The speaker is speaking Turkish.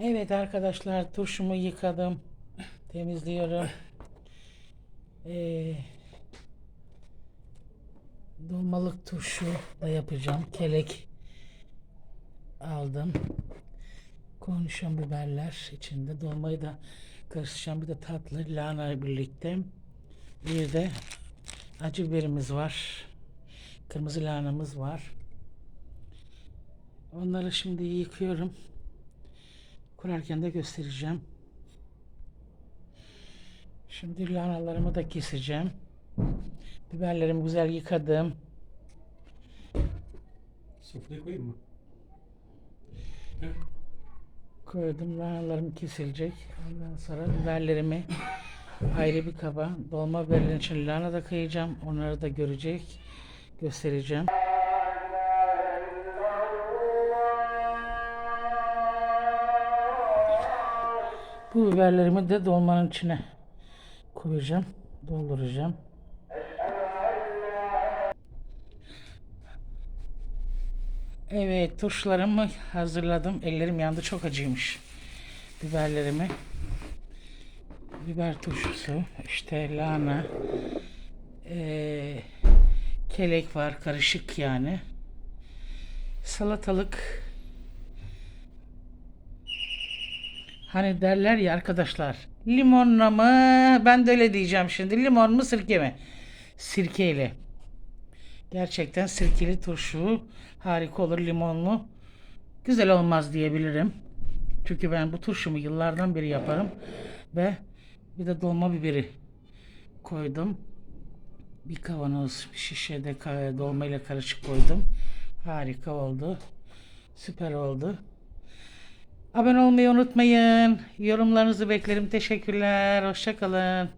Evet arkadaşlar turşumu yıkadım. Temizliyorum. Ee, dolmalık turşu da yapacağım. Kelek aldım. Konuşan biberler içinde. Dolmayı da karıştıracağım. Bir de tatlı lahana birlikte. Bir de acı biberimiz var. Kırmızı lahanamız var. Onları şimdi yıkıyorum. Kurarken de göstereceğim. Şimdi lahanalarımı da keseceğim. Biberlerimi güzel yıkadım. Sofraya koyayım mı? Heh. Koydum lahanalarım kesilecek. Ondan sonra biberlerimi ayrı bir kaba dolma biberlerin için lahana da kıyacağım. Onları da görecek. Göstereceğim. Bu biberlerimi de dolmanın içine koyacağım. Dolduracağım. Evet turşularımı hazırladım. Ellerim yandı çok acıymış. Biberlerimi. Biber turşusu, işte lahana, eee, kelek var karışık yani. Salatalık. Hani derler ya arkadaşlar limonla mı ben de öyle diyeceğim şimdi limon mu sirke mi? Sirkeyle. Gerçekten sirkeli turşu harika olur limonlu. Güzel olmaz diyebilirim. Çünkü ben bu turşumu yıllardan beri yaparım. Ve bir de dolma biberi koydum. Bir kavanoz bir şişede dolma ile karışık koydum. Harika oldu. Süper oldu. Abone olmayı unutmayın. Yorumlarınızı beklerim. Teşekkürler. Hoşçakalın.